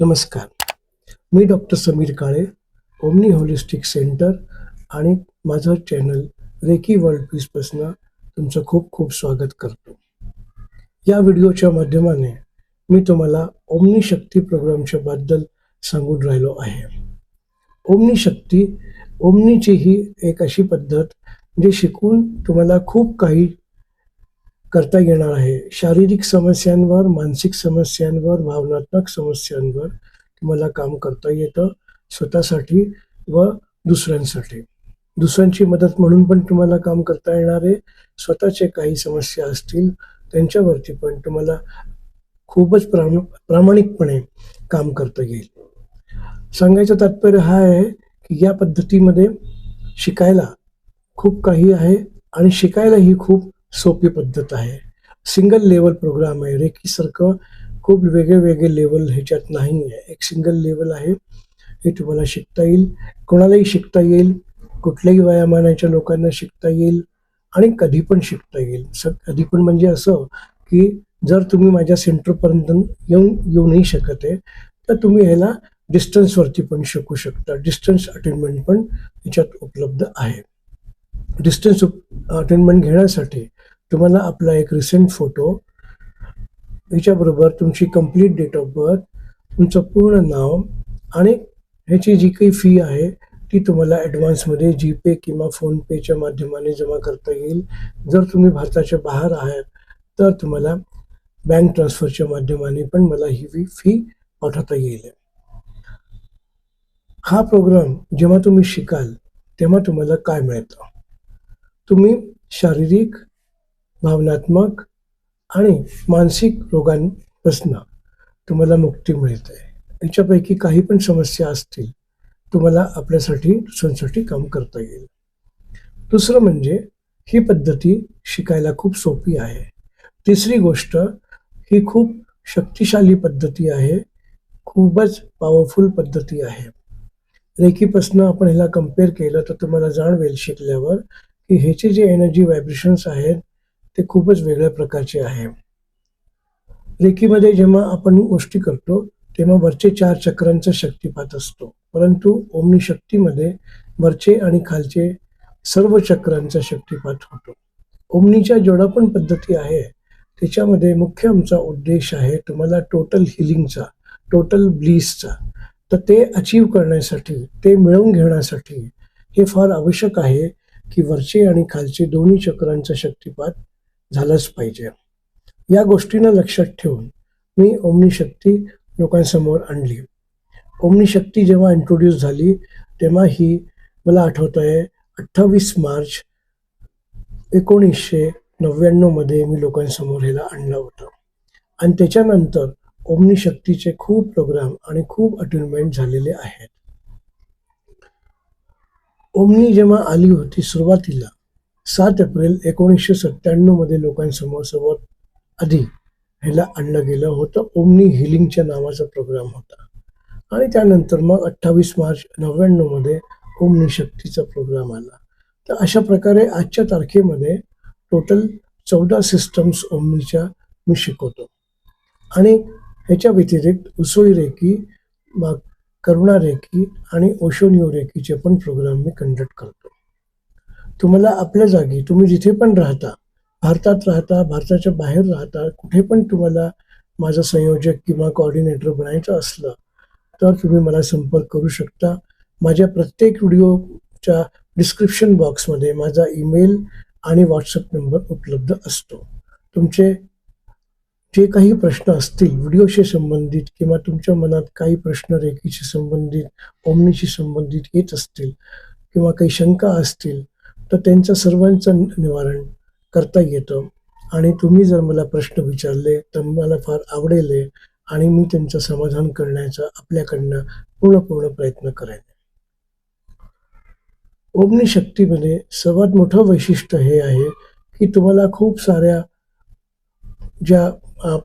नमस्कार. मी doctor Sameer Kale Omni holistic centre आणि माझं चॅनल रेकी वर्ल्ड पीसपासनं तुमचं खूप खूप स्वागत करतो. या व्हिडिओच्या माध्यमाने मी तुम्हाला ओमनी शक्ती प्रोग्रामच्या बद्दल सांगून राहिलो आहे. ओमनी शक्ती ओमनीची ही एक अशी पद्धत जे शिकून तुम्हाला खूप काही करता येणार आहे. शारीरिक समस्यांवर मानसिक समस्यांवर भावनात्मक समस्यांवर तुम्हाला काम करता येतं स्वतःसाठी व दुसऱ्यांसाठी. दुसऱ्यांची मदत म्हणून पण तुम्हाला काम करता येणार आहे. स्वतःचे काही समस्या असतील त्यांच्यावरती पण तुम्हाला खूपच प्राम प्रामाणिकपणे काम करता येईल. सांगायचं तात्पर्य हा आहे की या पद्धतीमध्ये शिकायला खूप काही आहे आणि शिकायलाही खूप सोपी पद्धत आहे. सिंगल लेवल प्रोग्राम आहे. रेकीसारखं खूप वेगळे वेगळे लेवल ह्याच्यात नाही आहे. एक सिंगल लेवल आहे. हे तुम्हाला शिकता येईल. कोणालाही शिकता येईल. कुठल्याही वयामानाच्या लोकांना शिकता येईल. आणि कधी पण शिकता येईल. स कधी पण म्हणजे असं की जर तुम्ही माझ्या सेंटरपर्यंत येऊन येऊ नाही शकत आहे तर तुम्ही ह्याला डिस्टन्सवरती पण शिकू शकता. डिस्टन्स अटेनमेंट पण ह्याच्यात उपलब्ध आहे. डिस्टन्स अटेनमेंट घेण्यासाठी तुम्हाला आपला एक रिसेंट फोटो याच्याबरोबर तुमची कंप्लीट डेट ऑफ बर्थ तुमचं पूर्ण नाव आणि ह्याची जी काही फी आहे ती तुम्हाला ॲडव्हान्समध्ये जीपे किंवा फोनपेच्या माध्यमाने जमा करता येईल. जर तुम्ही भारताच्या बाहेर आहात तर तुम्हाला बँक ट्रान्सफरच्या माध्यमाने पण मला ही फी पाठवता येईल. हा प्रोग्राम जेव्हा तुम्ही शिकाल तेव्हा तुम्हाला काय मिळतं? तुम्ही शारीरिक भावनात्मक आणि मानसिक रोगांपासून तुम्हाला मुक्ती मिळते. याच्यापैकी काही पण समस्या असतील तुम्हाला आपल्यासाठी दुसऱ्यांसाठी काम करता येईल. दुसरं म्हणजे ही पद्धती शिकायला खूप सोपी आहे. तिसरी गोष्ट ही खूप शक्तिशाली पद्धती आहे. खूपच पॉवरफुल पद्धती आहे. रेखीपासनं आपण ह्याला कंपेअर केलं तर तुम्हाला जाणवेल शिकल्यावर की ह्याचे जे एनर्जी व्हायब्रेशन्स आहेत ते खूपच वेगळ्या प्रकारचे आहे. रेकीमध्ये जेव्हा आपण गोष्टी करतो तेव्हा वरचे चार चक्रांचा शक्तिपात असतो. परंतु ओमनी शक्तीमध्ये वरचे आणि खालचे सर्व चक्रांचा शक्तिपात होतो. ओमनीच्या जेवढा पण पद्धती आहे त्याच्यामध्ये मुख्य आमचा उद्देश आहे तुम्हाला टोटल हिलिंगचा टोटल ब्लीसचा तर ते अचीव करण्यासाठी ते मिळवून घेण्यासाठी हे फार आवश्यक आहे की वरचे आणि खालचे दोन्ही चक्रांचा शक्तिपात झालंच पाहिजे. या गोष्टींना लक्षात ठेवून मी ओमनी शक्ती लोकांसमोर आणली. ओमनी शक्ती जेव्हा इंट्रोड्यूस झाली तेव्हा ही मला आठवत आहे अठ्ठावीस मार्च एकोणीसशे नव्याण्णवमध्ये मी लोकांसमोर ह्याला आणलं होतं. आणि त्याच्यानंतर ओमनी शक्तीचे खूप प्रोग्राम आणि खूप अटेनमेंट झालेले आहेत. ओमनी जेव्हा आली होती सुरुवातीला सात एप्रिल एकोणीसशे सत्त्याण्णवमध्ये लोकांसमोर सर्वात आधी ह्याला आणलं गेलं होतं. ओमनी हिलिंगच्या नावाचा प्रोग्राम होता. आणि त्यानंतर मग अठ्ठावीस मार्च नव्याण्णवमध्ये ओमनी शक्तीचा प्रोग्राम आला. तर अशा प्रकारे आजच्या तारखेमध्ये टोटल चौदा सिस्टम्स ओमनीच्या मी शिकवतो. आणि ह्याच्या व्यतिरिक्त उसोई रेकी मग करुणा रेकी आणि ओशोनिओ रेकीचे पण प्रोग्राम मी कंडक्ट करतो. तुम्हाला आपल्या जागी तुम्ही जिथे पण राहता भारतात राहता भारताच्या बाहेर राहता कुठे पण तुम्हाला माझं संयोजक किंवा कोऑर्डिनेटर बनायचं असलं तर तुम्ही मला संपर्क करू शकता. माझ्या प्रत्येक व्हिडिओच्या डिस्क्रिप्शन बॉक्समध्ये माझा ईमेल आणि व्हॉट्सअप नंबर उपलब्ध असतो. तुमचे जे काही प्रश्न असतील व्हिडिओशी संबंधित किंवा तुमच्या मनात काही प्रश्न रेखीशी संबंधित ओमनीशी संबंधित येत असतील किंवा काही शंका असतील तर त्यांचं सर्वांचं निवारण करता येतं. आणि तुम्ही जर मला प्रश्न विचारले तर मला फार आवडेल आणि मी त्यांचं समाधान करण्याचा आपल्याकडनं पूर्ण पूर्ण प्रयत्न करेन. ओमनी शक्तीमध्ये सर्वात मोठं वैशिष्ट्य हे आहे की तुम्हाला खूप साऱ्या ज्या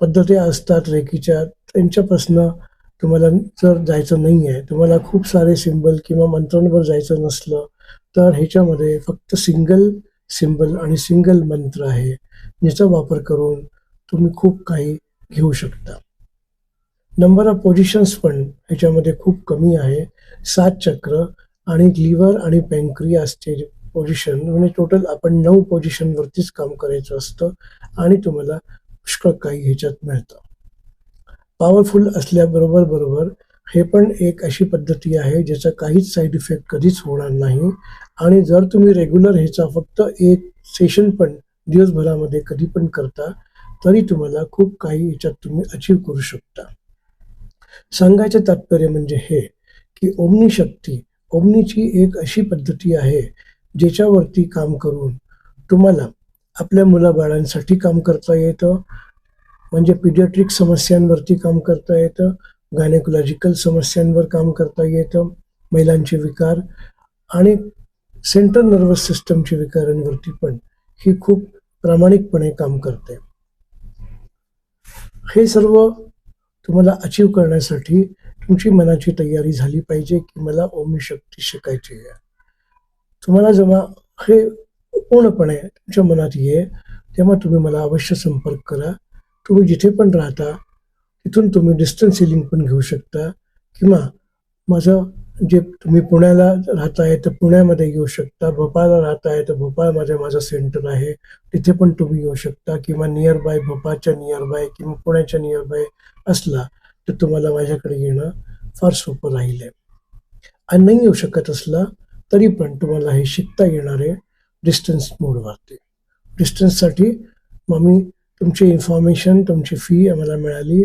पद्धती असतात रेखीच्या त्यांच्यापासनं तुम्हाला जर जायचं नाही आहे तुम्हाला खूप सारे सिंबल किंवा मंत्रांवर जायचं नसलं तर ह्याच्यामध्ये फक्त सिंगल सिंबल आणि सिंगल मंत्र आहे. ज्याचा वापर करून तुम्ही खूप काही घेऊ शकता. नंबर ऑफ पोझिशन्स पण ह्याच्यामध्ये खूप कमी आहे. सात चक्र आणि लिव्हर आणि पँक्रियासचे पोझिशन म्हणजे टोटल आपण नऊ पोझिशनवरतीच काम करायचं असतं आणि तुम्हाला पुष्कळ काही ह्याच्यात मिळतं. पॉवरफुल असल्याबरोबर बरोबर हे पण एक अशी पद्धती आहे ज्याचा काहीच साईड इफेक्ट कधीच होणार नाही. आणि जर तुम्ही रेग्युलर ह्याचा फक्त एक सेशन पण दिवसभरामध्ये कधी पण करता तरी तुम्हाला खूप काही याच्यात तुम्ही अचीव करू शकता. सांगायचं तात्पर्य म्हणजे हे की ओमनी शक्ती ओमनीची एक अशी पद्धती आहे ज्याच्यावरती काम करून तुम्हाला आपल्या मुलाबाळांसाठी काम करता येतं. म्हणजे पिडियाट्रिक समस्यांवरती काम करता येतं. गायनेकोलॉजिकल समस्यांवर काम करता येतं महिलांचे विकार आणि सेंट्रल नर्वस सिस्टमच्या विकारांवरती पण ही खूप प्रामाणिकपणे काम करते. हे सर्व तुम्हाला अचीव करण्यासाठी तुमची मनाची तयारी झाली पाहिजे की मला ओमी शक्ती शिकायची आहे. तुम्हाला जेव्हा हे पूर्णपणे तुमच्या मनात ये तेव्हा तुम्ही मला अवश्य संपर्क करा. तुम्ही जिथे पण राहता तिथून तुम्ही डिस्टन्स सिलिंग पण घेऊ शकता किंवा माझं जे तुम्ही पुण्याला राहताय तर पुण्यामध्ये येऊ शकता भोपाळला राहताय तर भोपाळमध्ये माझं सेंटर आहे. तिथे पण तुम्ही येऊ शकता किंवा नियर बाय भोपाळच्या नियर बाय किंवा पुण्याच्या नियर बाय असला तर तुम्हाला माझ्याकडे येणं फार सोपं राहील. आहे आणि नाही येऊ शकत असला तरी पण तुम्हाला हे शिकता येणारे डिस्टन्स मोडवरती डिस्टन्ससाठी मग मी तुमची इन्फॉर्मेशन तुमची फी आम्हाला मिळाली.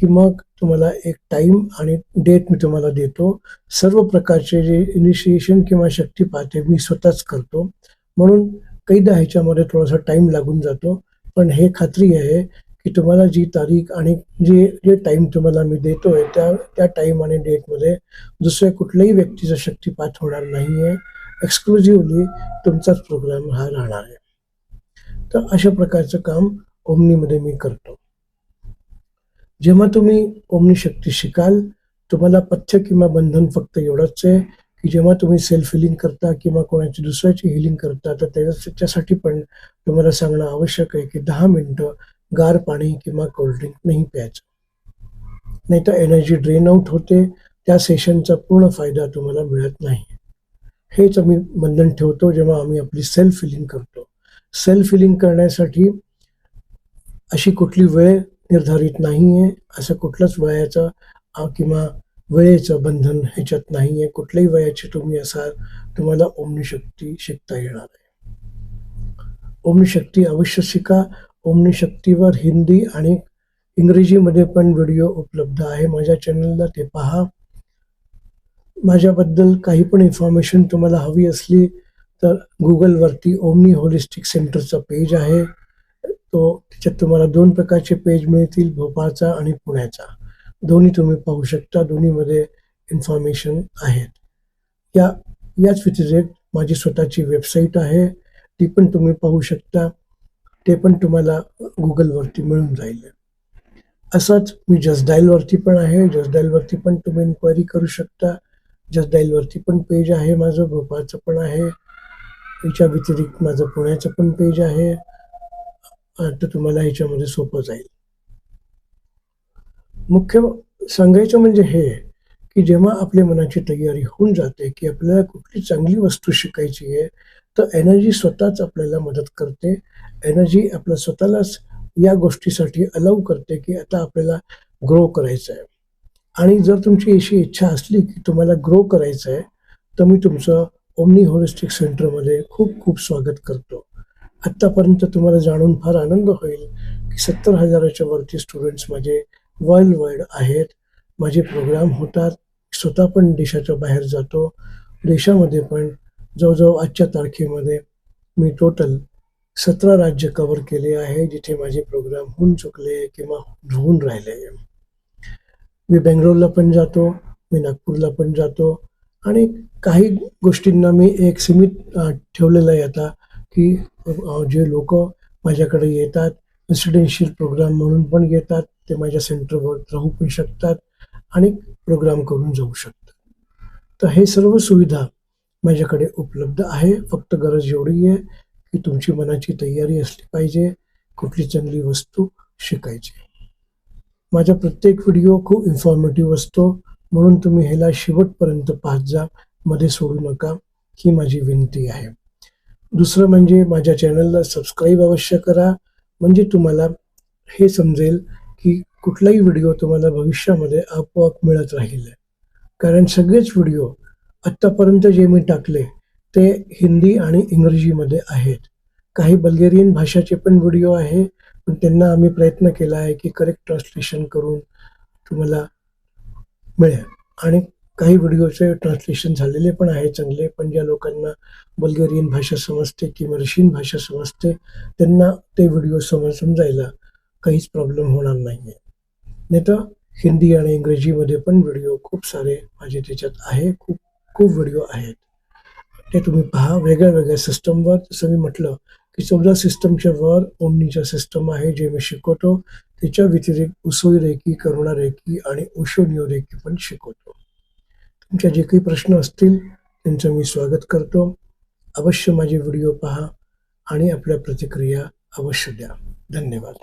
की मग तुम्हाला एक टाईम आणि डेट मी तुम्हाला देतो. सर्व प्रकारचे जे इनिशिएशन किंवा शक्तिपात आहे मी स्वतःच करतो. म्हणून कैदा ह्याच्यामध्ये थोडासा टाईम लागून जातो. पण हे खात्री आहे की तुम्हाला जी तारीख आणि जे जे टाईम तुम्हाला मी देतोय त्या त्या टाईम आणि डेटमध्ये दुसऱ्या कुठल्याही व्यक्तीचा शक्तिपात होणार नाही आहे एक्सक्लुझिव्हली तुमचाच प्रोग्राम हा राहणार आहे. तर अशा प्रकारचं काम ओमनीमध्ये मी करतो. जेव्हा तुम्ही ओमनीशक्ती शिकाल तुम्हाला पथ्य किंवा बंधन फक्त एवढंच आहे की जेव्हा तुम्ही सेल्फ हिलिंग करता किंवा कोणाची दुसऱ्याची हिलिंग करता तर त्याच्यासाठी पण तुम्हाला सांगणं आवश्यक आहे की दहा मिनटं गार पाणी किंवा कोल्ड्रिंक नाही प्यायचं. नाही तर एनर्जी ड्रेन आउट होते त्या सेशनचा पूर्ण फायदा तुम्हाला मिळत नाही. हेच आम्ही बंधन ठेवतो जेव्हा आम्ही आपली सेल्फ हिलिंग करतो. सेल्फ हिलिंग करण्यासाठी अशी कुठली वेळ निर्धारित नाही आहे असं कुठलंच वयाचं किंवा वेळेचं बंधन ह्याच्यात नाही आहे कुठल्याही वयाची तुम्ही असाल तुम्हाला ओमनीशक्ती शिकता येणार आहे. ओमनीशक्ती अवश्य शिका. ओमनीशक्तीवर हिंदी आणि इंग्रजीमध्ये पण व्हिडिओ उपलब्ध आहे. माझ्या चॅनलला ते पहा. माझ्याबद्दल काही पण इन्फॉर्मेशन तुम्हाला हवी असली तर गुगलवरती ओमनी होलिस्टिक सेंटरचं पेज आहे. तो त्याच्यात तुम्हाला दोन प्रकारचे पेज मिळतील भोपाळचा आणि पुण्याचा. दोन्ही तुम्ही पाहू शकता दोन्हीमध्ये इन्फॉर्मेशन आहेत. या याच व्यतिरिक्त माझी स्वतःची वेबसाईट आहे ती पण तुम्ही पाहू शकता. ते पण तुम्हाला गुगलवरती मिळून जाईल. असंच मी जसडाईलवरती पण आहे जसडाईलवरती पण तुम्ही इन्क्वायरी करू शकता. जसडाईलवरती पण पेज आहे माझं भोपाळचं पण आहे. याच्या व्यतिरिक्त माझं पुण्याचं पण पेज आहे. तर तुम्हाला ह्याच्यामध्ये सोपं जाईल. मुख्य सांगायचं म्हणजे हे की जेव्हा आपल्या मनाची तयारी होऊन जाते की आपल्याला कुठली चांगली वस्तू शिकायची आहे तर एनर्जी स्वतःच आपल्याला मदत करते. एनर्जी आपल्या स्वतःलाच या गोष्टीसाठी अलाव करते की आता आपल्याला ग्रो करायचं आहे. आणि जर तुमची अशी इच्छा असली की तुम्हाला ग्रो करायचं आहे तर मी तुमचं ओमनी होलिस्टिक सेंटरमध्ये खूप खूप स्वागत करतो. आत्तापर्यंत तुम्हाला जाणून फार आनंद होईल की सत्तर हजाराच्या वरती स्टुडंट्स माझे वर्ल्ड वाईड आहेत. माझे प्रोग्राम होतात. स्वतः पण देशाच्या बाहेर जातो. देशामध्ये पण जवळजवळ आजच्या तारखेमध्ये मी टोटल सतरा राज्य कवर केले आहे जिथे माझे प्रोग्राम होऊन चुकले किंवा होऊन राहिले. मी बेंगलोरला पण जातो मी नागपूरला पण जातो आणि काही गोष्टींना मी एक सीमित ठेवलेलं आहे आता की जे लोक माझ्याकडे येतात रेसिडेन्शियल प्रोग्राम म्हणून पण येतात ते माझ्या सेंटरवर राहू पण शकतात आणि प्रोग्राम करून जाऊ शकतात. तर हे सर्व सुविधा माझ्याकडे उपलब्ध आहे. फक्त गरज एवढी आहे की तुमची मनाची तयारी असली पाहिजे कुठली चांगली वस्तू शिकायची. माझा प्रत्येक व्हिडिओ खूप इन्फॉर्मेटिव्ह असतो म्हणून तुम्ही ह्याला शेवटपर्यंत पाहत जा. मध्ये सोडू नका ही माझी विनंती आहे. दुसरं म्हणजे माझ्या चॅनलला सबस्क्राईब अवश्य करा. म्हणजे तुम्हाला हे समजेल की कुठलाही व्हिडिओ तुम्हाला भविष्यामध्ये आपोआप मिळत राहील. कारण सगळेच व्हिडिओ आत्तापर्यंत जे मी टाकले ते हिंदी आणि इंग्रजीमध्ये आहेत. काही बल्गेरियन भाषाचे पण व्हिडिओ आहे पण त्यांना आम्ही प्रयत्न केला आहे की करेक्ट ट्रान्सलेशन करून तुम्हाला मिळेल. आणि काही व्हिडिओचे ट्रान्सलेशन झालेले पण आहे चांगले पण ज्या लोकांना बल्गेरियन भाषा समजते किंवा रशियन भाषा समजते त्यांना ते व्हिडिओ समज समजायला काहीच प्रॉब्लेम होणार नाही आहे नाही तर हिंदी आणि इंग्रजीमध्ये पण व्हिडिओ खूप सारे माझे त्याच्यात आहे खूप खूप व्हिडिओ आहेत. ते तुम्ही पहा वेगळ्या वेगळ्या सिस्टमवर जसं मी म्हटलं की चौदा सिस्टमच्या वर ओमनीच्या सिस्टम आहे जे मी शिकवतो त्याच्या व्यतिरिक्त उसोई रेकी करुणा रेकी आणि ओशोनियो रेकी पण शिकवतो. तुमच्या जे काही प्रश्न असतील त्यांचं मी स्वागत करतो. अवश्य माझे व्हिडिओ पहा आणि आपल्या प्रतिक्रिया अवश्य द्या. धन्यवाद.